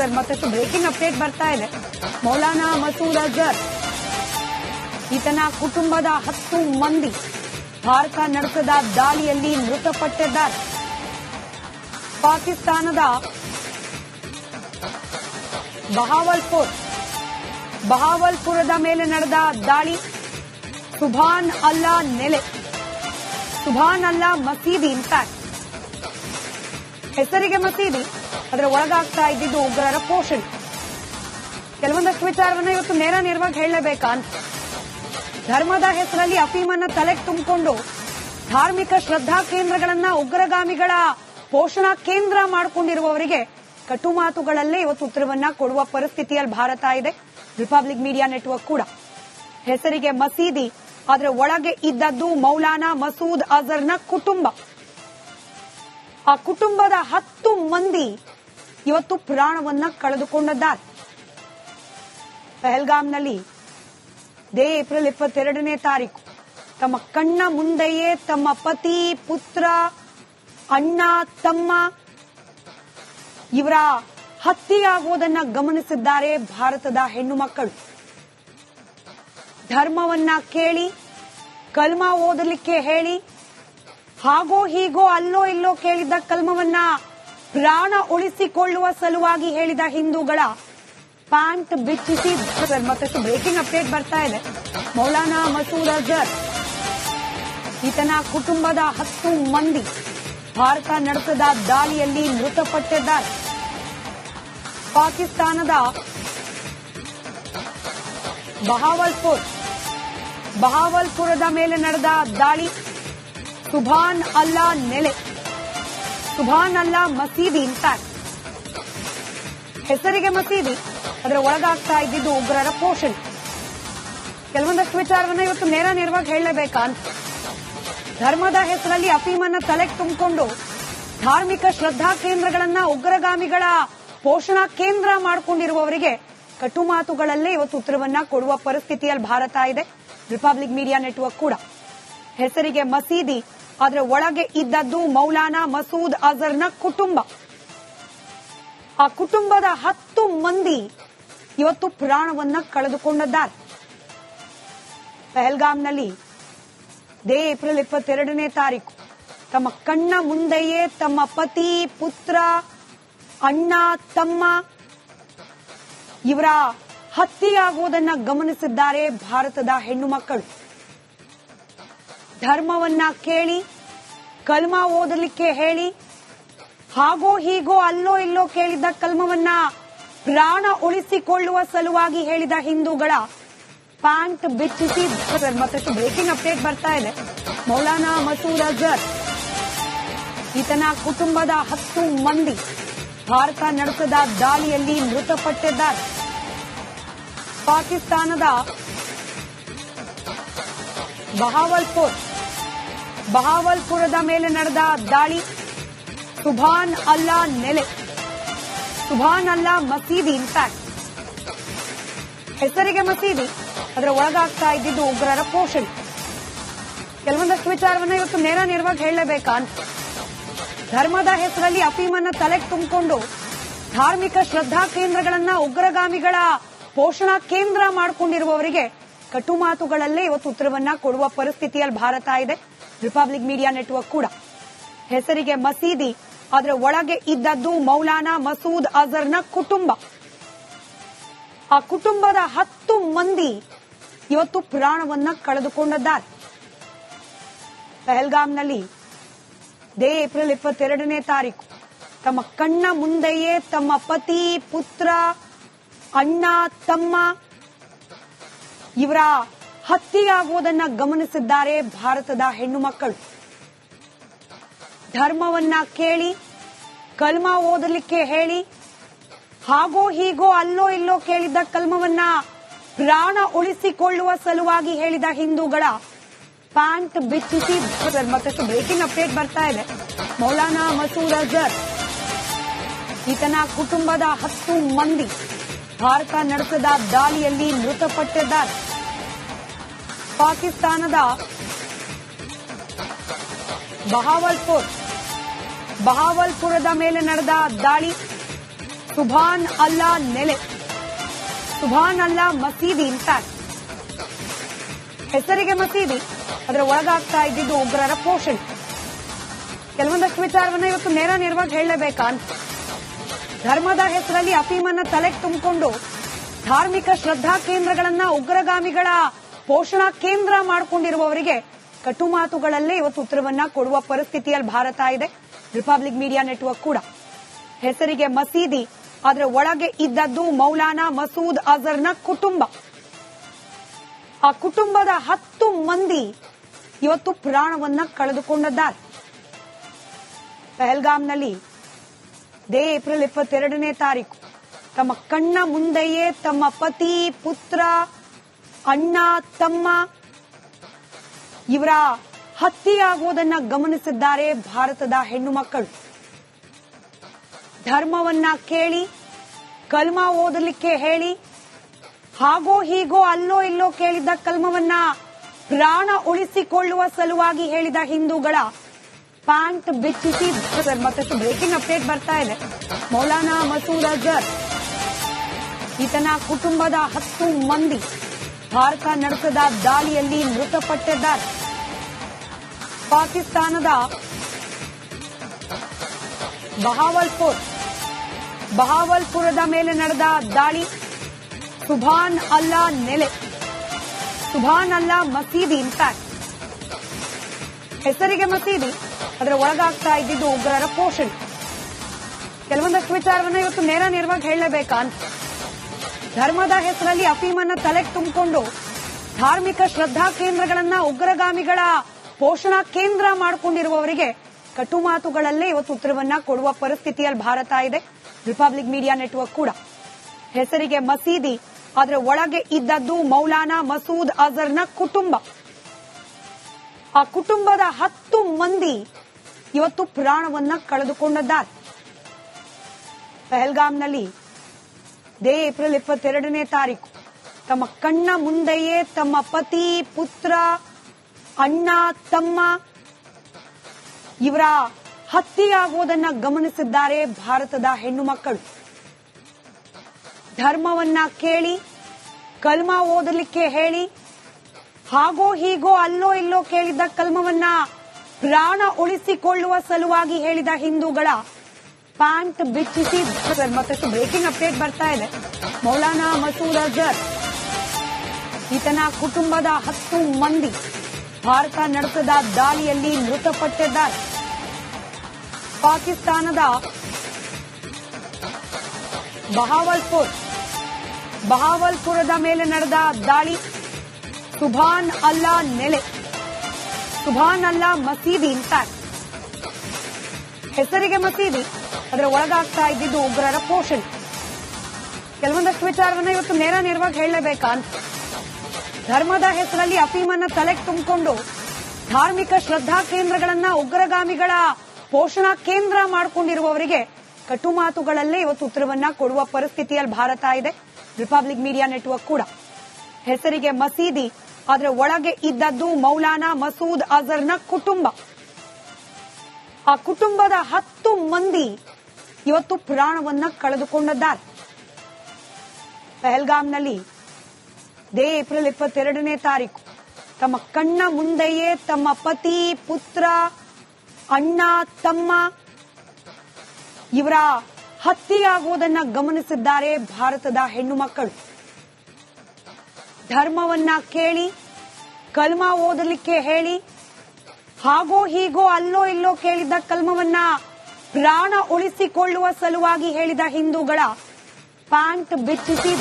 Sir ಮತ್ತಷ್ಟು breaking update ಬರ್ತಾ ಇದೆ. ಮೌಲಾನಾ ಮಸೂದ್ ಅಜರ್, ಈತನ ಕುಟುಂಬದ ಹತ್ತು ಮಂದಿ ಭಾರತ ನಡೆಸಿದ ದಾಳಿಯಲ್ಲಿ ಮೃತಪಟ್ಟಿದ್ದಾರೆ. ಪಾಕಿಸ್ತಾನದ ಬಹಾವಲ್ಪುರ್, ಬಹಾವಲ್ಪುರದ ಮೇಲೆ ನಡೆದ ದಾಳಿ ಸುಭಾನ್ ಅಲ್ಲಾ ನೆಲೆ, ಸುಭಾನ್ ಅಲ್ಲಾ ಮಸೀದಿ ಇನ್ಫ್ಯಾಕ್ಟ್ ಹೆಸರಿಗೆ ಮಸೀದಿ ಅದರ ಒಳಗಾಗ್ತಾ ಇದ್ದಿದ್ದು ಉಗ್ರರ ಪೋಷಣೆ. ಕೆಲವೊಂದಷ್ಟು ವಿಚಾರವನ್ನ ಇವತ್ತು ನೇರ ನೇರವಾಗಿ ಹೇಳಲೇಬೇಕಾ ಅಂತ. ಧರ್ಮದ ಹೆಸರಲ್ಲಿ ಅಫೀಮನ್ನ ತಲೆಗೆ ತುಂಬಿಕೊಂಡು ಧಾರ್ಮಿಕ ಶ್ರದ್ಧಾ ಕೇಂದ್ರಗಳನ್ನ ಉಗ್ರಗಾಮಿಗಳ ಪೋಷಣಾ ಕೇಂದ್ರ ಮಾಡಿಕೊಂಡಿರುವವರಿಗೆ ಕಟು ಮಾತುಗಳಲ್ಲೇ ಇವತ್ತು ಉತ್ತರವನ್ನ ಕೊಡುವ ಪರಿಸ್ಥಿತಿಯಲ್ಲಿ ಭಾರತ ಇದೆ. ರಿಪಬ್ಲಿಕ್ ಮೀಡಿಯಾ ನೆಟ್ವರ್ಕ್ ಕೂಡ. ಹೆಸರಿಗೆ ಮಸೀದಿ ಅದರ ಒಳಗೆ ಇದ್ದದ್ದು ಮೌಲಾನಾ ಮಸೂದ್ ಅಜರ್ನ ಕುಟುಂಬ. ಆ ಕುಟುಂಬದ ಹತ್ತು ಮಂದಿ ಇವತ್ತು ಪ್ರಾಣವನ್ನ ಕಳೆದುಕೊಂಡಿದ್ದಾರೆ. ಪಹಲ್ಗಾಮ್ನಲ್ಲಿ ದೇ ಏಪ್ರಿಲ್ ಇಪ್ಪತ್ತೆರಡನೇ ತಾರೀಕು. ತಮ್ಮ ಕಣ್ಣ ಮುಂದೆಯೇ ತಮ್ಮ ಪತಿ, ಪುತ್ರ, ಅಣ್ಣ, ತಮ್ಮ ಇವರ ಹತ್ಯೆಯಾಗುವುದನ್ನ ಗಮನಿಸಿದ್ದಾರೆ ಭಾರತದ ಹೆಣ್ಣು ಮಕ್ಕಳು. ಧರ್ಮವನ್ನ ಕೇಳಿ, ಕಲ್ಮ ಓದಲಿಕ್ಕೆ ಹೇಳಿ, ಹಾಗೋ ಹೀಗೋ ಅಲ್ಲೋ ಇಲ್ಲೋ ಕೇಳಿದ್ದ ಕಲ್ಮವನ್ನ ಪ್ರಾಣ ಉಳಿಸಿಕೊಳ್ಳುವ ಸಲುವಾಗಿ ಹೇಳಿದ ಹಿಂದೂಗಳ ಪ್ಯಾಂಟ್ ಬಿಚ್ಚಿಸಿ ಮತ್ತಷ್ಟು ಬ್ರೇಕಿಂಗ್ ಅಪ್ಡೇಟ್ ಬರ್ತಾ ಇದೆ. ಮೌಲಾನಾ ಮಸೂದ್ ಅಜರ್, ಈತನ ಕುಟುಂಬದ ಹತ್ತು ಮಂದಿ ಭಾರತ ನಡೆಸಿದ ದಾಳಿಯಲ್ಲಿ ಮೃತಪಟ್ಟಿದ್ದಾರೆ. ಪಾಕಿಸ್ತಾನದ ಬಹಾವಲ್ಪುರ್, ಬಹಾವಲ್ಪುರದ ಮೇಲೆ ನಡೆದ ದಾಳಿ ಸುಭಾನ್ ಅಲ್ಲಾ ನೆಲೆ. ಸುಭಾನ್ ಅಲ್ಲಾ ಮಸೀದಿ ಇನ್ಫ್ಯಾಕ್ಟ್ ಹೆಸರಿಗೆ ಮಸೀದಿ, ಅದರ ಒಳಗಾಗ್ತಾ ಇದ್ದಿದ್ದು ಉಗ್ರರ ಪೋಷಣೆ. ಕೆಲವೊಂದಷ್ಟು ವಿಚಾರವನ್ನ ಇವತ್ತು ನೇರ ನೇರವಾಗಿ ಅಂತ. ಧರ್ಮದ ಹೆಸರಲ್ಲಿ ಅಫೀಮನ್ನ ತಲೆಗೆ ತುಂಬಿಕೊಂಡು ಧಾರ್ಮಿಕ ಶ್ರದ್ಧಾ ಕೇಂದ್ರಗಳನ್ನ ಉಗ್ರಗಾಮಿಗಳ ಪೋಷಣಾ ಕೇಂದ್ರ ಮಾಡಿಕೊಂಡಿರುವವರಿಗೆ ಕಟು ಮಾತುಗಳಲ್ಲೇ ಇವತ್ತು ಉತ್ತರವನ್ನ ಕೊಡುವ ಪರಿಸ್ಥಿತಿಯಲ್ಲಿ ಭಾರತ ಇದೆ. ರಿಪಬ್ಲಿಕ್ ಮೀಡಿಯಾ ನೆಟ್ವರ್ಕ್ ಕೂಡ. ಹೆಸರಿಗೆ ಮಸೀದಿ ಅದರ ಒಳಗೆ ಇದ್ದದ್ದು ಮೌಲಾನಾ ಮಸೂದ್ ಅಜರ್ನ ಕುಟುಂಬ. ಆ ಕುಟುಂಬದ ಹತ್ತು ಮಂದಿ ಇವತ್ತು ಪ್ರಾಣವನ್ನ ಕಳೆದುಕೊಂಡಿದ್ದಾರೆ. ಪಹಲ್ಗಾಮ್ನಲ್ಲಿ ದೇ ಏಪ್ರಿಲ್ ಇಪ್ಪತ್ತೆರಡನೇ ತಾರೀಕು. ತಮ್ಮ ಕಣ್ಣ ಮುಂದೆಯೇ ತಮ್ಮ ಪತಿ, ಪುತ್ರ, ಅಣ್ಣ, ತಮ್ಮ ಇವರ ಹತ್ಯೆಯಾಗುವುದನ್ನ ಗಮನಿಸಿದ್ದಾರೆ ಭಾರತದ ಹೆಣ್ಣು ಮಕ್ಕಳು. ಧರ್ಮವನ್ನ ಕೇಳಿ, ಕಲ್ಮ ಓದಲಿಕ್ಕೆ ಹೇಳಿ, ಹಾಗೋ ಹೀಗೋ ಅಲ್ಲೋ ಇಲ್ಲೋ ಕೇಳಿದ್ದ ಕಲ್ಮವನ್ನ ಪ್ರಾಣ ಉಳಿಸಿಕೊಳ್ಳುವ ಸಲುವಾಗಿ ಹೇಳಿದ ಹಿಂದೂಗಳ ಪ್ಯಾಂಟ್ ಬಿಚ್ಚಿಸಿ ಮತ್ತಷ್ಟು ಬ್ರೇಕಿಂಗ್ ಅಪ್ಡೇಟ್ ಬರ್ತಾ ಇದೆ. ಮೌಲಾನಾ ಮಸೂದ್ ಅಜರ್, ಈತನ ಕುಟುಂಬದ ಹತ್ತು ಮಂದಿ ಭಾರತ ನಡೆಸಿದ ದಾಳಿಯಲ್ಲಿ ಮೃತಪಟ್ಟಿದ್ದಾರೆ. ಪಾಕಿಸ್ತಾನದ ಬಹಾವಲ್ಪುರ್ ಬಹಾವಲ್ಪುರದ ಮೇಲೆ ನಡೆದ ದಾಳಿ. ಸುಭಾನ್ ಅಲ್ಲಾ ನೆಲೆ. ಸುಭಾನ್ ಅಲ್ಲಾ ಮಸೀದಿ ಇನ್ಫ್ಯಾಕ್ಟ್ ಹೆಸರಿಗೆ ಮಸೀದಿ, ಅದರ ಒಳಗಾಗ್ತಾ ಇದ್ದಿದ್ದು ಉಗ್ರರ ಪೋಷಣೆ. ಕೆಲವೊಂದಷ್ಟು ವಿಚಾರವನ್ನ ಇವತ್ತು ನೇರ ನೇರವಾಗಿ ಹೇಳಲೇಬೇಕಾ ಅಂತ. ಧರ್ಮದ ಹೆಸರಲ್ಲಿ ಅಫೀಮನ್ನ ತಲೆಗೆ ತುಂಬಿಕೊಂಡು ಧಾರ್ಮಿಕ ಶ್ರದ್ಧಾ ಕೇಂದ್ರಗಳನ್ನ ಉಗ್ರಗಾಮಿಗಳ ಪೋಷಣಾ ಕೇಂದ್ರ ಮಾಡಿಕೊಂಡಿರುವವರಿಗೆ ಕಟು ಮಾತುಗಳಲ್ಲೇ ಇವತ್ತು ಉತ್ತರವನ್ನ ಕೊಡುವ ಪರಿಸ್ಥಿತಿಯಲ್ಲಿ ಭಾರತ ಇದೆ. ರಿಪಬ್ಲಿಕ್ ಮೀಡಿಯಾ ನೆಟ್ವರ್ಕ್ ಕೂಡ. ಹೆಸರಿಗೆ ಮಸೀದಿ ಅದರ ಒಳಗೆ ಇದ್ದದ್ದು ಮೌಲಾನಾ ಮಸೂದ್ ಅಜರ್ನ ಕುಟುಂಬ. ಆ ಕುಟುಂಬದ ಹತ್ತು ಮಂದಿ ಇವತ್ತು ಪ್ರಾಣವನ್ನ ಕಳೆದುಕೊಂಡಿದ್ದಾರೆ. ಪಹಲ್ಗಾಮ್ನಲ್ಲಿ ದೇ ಏಪ್ರಿಲ್ ಇಪ್ಪತ್ತೆರಡನೇ ತಾರೀಕು. ತಮ್ಮ ಕಣ್ಣ ಮುಂದೆಯೇ ತಮ್ಮ ಪತಿ, ಪುತ್ರ, ಅಣ್ಣ, ತಮ್ಮ, ಇವರ ಹತ್ಯೆಯಾಗುವುದನ್ನ ಗಮನಿಸಿದ್ದಾರೆ ಭಾರತದ ಹೆಣ್ಣು ಮಕ್ಕಳು ಧರ್ಮವನ್ನ ಕೇಳಿ, ಕಲ್ಮ ಓದಲಿಕ್ಕೆ ಹೇಳಿ, ಹಾಗೋ ಹೀಗೋ ಅಲ್ಲೋ ಇಲ್ಲೋ ಕೇಳಿದ್ದ ಕಲ್ಮವನ್ನ ಪ್ರಾಣ ಉಳಿಸಿಕೊಳ್ಳುವ ಸಲುವಾಗಿ ಹೇಳಿದ ಹಿಂದೂಗಳ ಪ್ಯಾಂಟ್ ಬಿಚ್ಚಿಸಿ ಮತ್ತಷ್ಟು ಬ್ರೇಕಿಂಗ್ ಅಪ್ಡೇಟ್ ಬರ್ತಾ ಇದೆ. ಮೌಲಾನಾ ಮಸೂದ್ ಅಜರ್, ಈತನ ಕುಟುಂಬದ ಹತ್ತು ಮಂದಿ ಭಾರತ ನಡೆಸಿದ ದಾಳಿಯಲ್ಲಿ ಮೃತಪಟ್ಟಿದ್ದಾರೆ. ಪಾಕಿಸ್ತಾನದ ಬಹಾವಲ್ಪುರ್, ಬಹಾವಲ್ಪುರದ ಮೇಲೆ ನಡೆದ ದಾಳಿ ಸುಭಾನ್ ಅಲ್ಲಾ ನೆಲೆ, ಸುಭಾನ್ ಅಲ್ಲಾ ಮಸೀದಿ ಇಂಪ್ಯಾಕ್ಟ್ ಹೆಸರಿಗೆ ಮಸೀದಿ, ಅದರ ಒಳಗಾಗ್ತಾ ಇದ್ದಿದ್ದು ಉಗ್ರರ ಪೋಷಣೆ. ಕೆಲವೊಂದಷ್ಟು ವಿಚಾರವನ್ನ ಇವತ್ತು ನೇರ ನೇರವಾಗಿ ಹೇಳಲೇಬೇಕಾ ಅಂತ. ಧರ್ಮದ ಹೆಸರಲ್ಲಿ ಅಫೀಮನ್ನ ತಲೆಗೆ ತುಂಬಿಕೊಂಡು ಧಾರ್ಮಿಕ ಶ್ರದ್ಧಾ ಕೇಂದ್ರಗಳನ್ನ ಉಗ್ರಗಾಮಿಗಳ ಪೋಷಣಾ ಕೇಂದ್ರ ಮಾಡಿಕೊಂಡಿರುವವರಿಗೆ ಕಟು ಮಾತುಗಳಲ್ಲೇ ಇವತ್ತು ಉತ್ತರವನ್ನ ಕೊಡುವ ಪರಿಸ್ಥಿತಿಯಲ್ಲಿ ಭಾರತ ಇದೆ. ರಿಪಬ್ಲಿಕ್ ಮೀಡಿಯಾ ನೆಟ್ವರ್ಕ್ ಕೂಡ. ಹೆಸರಿಗೆ ಮಸೀದಿ ಅದರ ಒಳಗೆ ಇದ್ದದ್ದು ಮೌಲಾನಾ ಮಸೂದ್ ಅಜರ್ನ ಕುಟುಂಬ. ಆ ಕುಟುಂಬದ ಹತ್ತು ಮಂದಿ ಇವತ್ತು ಪ್ರಾಣವನ್ನ ಕಳೆದುಕೊಂಡಿದ್ದಾರೆ. ಪಹಲ್ಗಾಮ್ನಲ್ಲಿ ದೇ ಏಪ್ರಿಲ್ ಇಪ್ಪತ್ತೆರಡನೇ ತಾರೀಕು. ತಮ್ಮ ಕಣ್ಣ ಮುಂದೆಯೇ ತಮ್ಮ ಪತಿ, ಪುತ್ರ ಅಣ್ಣ, ತಮ್ಮ ಇವರ ಹತ್ಯೆಯಾಗುವುದನ್ನ ಗಮನಿಸಿದ್ದಾರೆ ಭಾರತದ ಹೆಣ್ಣು ಮಕ್ಕಳು. ಧರ್ಮವನ್ನ ಕೇಳಿ, ಕಲ್ಮ ಓದಲಿಕ್ಕೆ ಹೇಳಿ, ಹಾಗೋ ಹೀಗೋ ಅಲ್ಲೋ ಇಲ್ಲೋ ಕೇಳಿದ್ದ ಕಲ್ಮವನ್ನ ಪ್ರಾಣ ಉಳಿಸಿಕೊಳ್ಳುವ ಸಲುವಾಗಿ ಹೇಳಿದ ಹಿಂದೂಗಳ ಪ್ಯಾಂಟ್ ಬಿಚ್ಚಿಸಿ ಮತ್ತಷ್ಟು ಬ್ರೇಕಿಂಗ್ ಅಪ್ಡೇಟ್ ಬರ್ತಾ ಇದೆ. ಮೌಲಾನಾ ಮಸೂದ್ ಅಜರ್, ಈತನ ಕುಟುಂಬದ ಹತ್ತು ಮಂದಿ. ಭಾರತ ನಡೆಸಿದ ದಾಳಿಯಲ್ಲಿ ಮೃತಪಟ್ಟಿದ್ದಾರೆ ಪಾಕಿಸ್ತಾನದ ಬಹಾವಲ್ಪುರ್, ಬಹಾವಲ್ಪುರದ ಮೇಲೆ ನಡೆದ ದಾಳಿ ಸುಭಾನ್ ಅಲ್ಲಾ ನೆಲೆ, ಸುಭಾನ್ ಅಲ್ಲಾ ಮಸೀದಿ ಇಂಪ್ಯಾಕ್ಟ್ ಹೆಸರಿಗೆ ಮಸೀದಿ, ಅದರ ಒಳಗಾಗ್ತಾ ಇದ್ದಿದ್ದು ಉಗ್ರರ ಪೋಷಣೆ. ಕೆಲವೊಂದಷ್ಟು ವಿಚಾರವನ್ನು ಇವತ್ತು ನೇರ ನೇರವಾಗಿ ಹೇಳಲೇಬೇಕಾ ಅಂತ ಧರ್ಮದ ಹೆಸರಲ್ಲಿ ಅಫೀಮನ್ನ ತಲೆಗೆ ತುಂಬಿಕೊಂಡು ಧಾರ್ಮಿಕ ಶ್ರದ್ಧಾ ಕೇಂದ್ರಗಳನ್ನ ಉಗ್ರಗಾಮಿಗಳ ಪೋಷಣಾ ಕೇಂದ್ರ ಮಾಡಿಕೊಂಡಿರುವವರಿಗೆ ಕಟು ಮಾತುಗಳಲ್ಲೇ ಇವತ್ತು ಉತ್ತರವನ್ನ ಕೊಡುವ ಪರಿಸ್ಥಿತಿಯಲ್ಲಿ ಭಾರತ ಇದೆ. ರಿಪಬ್ಲಿಕ್ ಮೀಡಿಯಾ ನೆಟ್ವರ್ಕ್ ಕೂಡ. ಹೆಸರಿಗೆ ಮಸೀದಿ, ಆದರೆ ಒಳಗೆ ಇದ್ದದ್ದು ಮೌಲಾನಾ ಮಸೂದ್ ಅಜರ್ನ ಕುಟುಂಬ. ಆ ಕುಟುಂಬದ ಹತ್ತು ಮಂದಿ ಇವತ್ತು ಪ್ರಾಣವನ್ನ ಕಳೆದುಕೊಂಡಿದ್ದಾರೆ. ಪಹಲ್ಗಾಮ್ನಲ್ಲಿ ದೇ ಏಪ್ರಿಲ್ ಇಪ್ಪತ್ತೆರಡನೇ ತಾರೀಕು. ತಮ್ಮ ಕಣ್ಣ ಮುಂದೆಯೇ ತಮ್ಮ ಪತಿ, ಪುತ್ರ, ಅಣ್ಣ, ತಮ್ಮ ಇವರ ಹತ್ಯೆಯಾಗುವುದನ್ನ ಗಮನಿಸಿದ್ದಾರೆ ಭಾರತದ ಹೆಣ್ಣು ಮಕ್ಕಳು. ಧರ್ಮವನ್ನ ಕೇಳಿ, ಕಲ್ಮ ಓದಲಿಕ್ಕೆ ಹೇಳಿ, ಹಾಗೋ ಹೀಗೋ ಅಲ್ಲೋ ಇಲ್ಲೋ ಕೇಳಿದ್ದ ಕಲ್ಮವನ್ನ ಪ್ರಾಣ ಉಳಿಸಿಕೊಳ್ಳುವ ಸಲುವಾಗಿ ಹೇಳಿದ ಹಿಂದೂಗಳ ಪ್ಯಾಂಟ್ ಬಿಚ್ಚಿಸಿ ಮತ್ತಷ್ಟು ಬ್ರೇಕಿಂಗ್ ಅಪ್ಡೇಟ್ ಬರ್ತಾ ಇದೆ. ಮೌಲಾನಾ ಮಸೂದ್ ಅಜರ್, ಈತನ ಕುಟುಂಬದ ಹತ್ತು ಮಂದಿ ಭಾರತ ನಡೆಸಿದ ದಾಳಿಯಲ್ಲಿ ಮೃತಪಟ್ಟಿದ್ದಾರೆ. ಪಾಕಿಸ್ತಾನದ ಬಹಾವಲ್ಪುರ್, ಬಹಾವಲ್ಪುರದ ಮೇಲೆ ನಡೆದ ದಾಳಿ ಸುಭಾನ್ ಅಲ್ಲಾ ನೆಲೆ, ಸುಭಾನ್ ಅಲ್ಲಾ ಮಸೀದಿ ಇಂತ ಹೆಸರಿಗೆ ಮಸೀದಿ. ಅದರ ಒಳಗಾಗ್ತಾ ಇದ್ದಿದ್ದು ಉಗ್ರರ ಪೋಷಣೆ. ಕೆಲವೊಂದಷ್ಟು ವಿಚಾರವನ್ನ ಇವತ್ತು ನೇರ ನೇರವಾಗಿ ಹೇಳಲೇಬೇಕಾ ಅಂತ. ಧರ್ಮದ ಹೆಸರಲ್ಲಿ ಅಫೀಮನ್ನ ತಲೆಗೆ ತುಂಬಿಕೊಂಡು ಧಾರ್ಮಿಕ ಶ್ರದ್ಧಾ ಕೇಂದ್ರಗಳನ್ನ ಉಗ್ರಗಾಮಿಗಳ ಪೋಷಣಾ ಕೇಂದ್ರ ಮಾಡಿಕೊಂಡಿರುವವರಿಗೆ ಕಟು ಮಾತುಗಳಲ್ಲೇ ಇವತ್ತು ಉತ್ತರವನ್ನ ಕೊಡುವ ಪರಿಸ್ಥಿತಿಯಲ್ಲಿ ಭಾರತ ಇದೆ. ರಿಪಬ್ಲಿಕ್ ಮೀಡಿಯಾ ನೆಟ್ವರ್ಕ್ ಕೂಡ. ಹೆಸರಿಗೆ ಮಸೀದಿ ಅದರ ಒಳಗೆ ಇದ್ದದ್ದು ಮೌಲಾನಾ ಮಸೂದ್ ಅಜರ್ನ ಕುಟುಂಬ. ಆ ಕುಟುಂಬದ ಹತ್ತು ಮಂದಿ ಇವತ್ತು ಪ್ರಾಣವನ್ನ ಕಳೆದುಕೊಂಡಿದ್ದಾರೆ. ಪಹಲ್ಗಾಮ್ನಲ್ಲಿ ದೇ ಏಪ್ರಿಲ್ ಇಪ್ಪತ್ತೆರಡನೇ ತಾರೀಕು. ತಮ್ಮ ಕಣ್ಣ ಮುಂದೆಯೇ ತಮ್ಮ ಪತಿ, ಪುತ್ರ, ಅಣ್ಣ, ತಮ್ಮ ಇವರ ಹತ್ಯೆಯಾಗುವುದನ್ನ ಗಮನಿಸಿದ್ದಾರೆ ಭಾರತದ ಹೆಣ್ಣು ಮಕ್ಕಳು. ಧರ್ಮವನ್ನ ಕೇಳಿ, ಕಲ್ಮ ಓದಲಿಕ್ಕೆ ಹೇಳಿ, ಹಾಗೋ ಹೀಗೋ ಅಲ್ಲೋ ಇಲ್ಲೋ ಕೇಳಿದ್ದ ಕಲ್ಮವನ್ನ ಪ್ರಾಣ ಉಳಿಸಿಕೊಳ್ಳುವ ಸಲುವಾಗಿ ಹೇಳಿದ ಹಿಂದೂಗಳ ಪ್ಯಾಂಟ್ ಬಿಚ್ಚಿಸಿ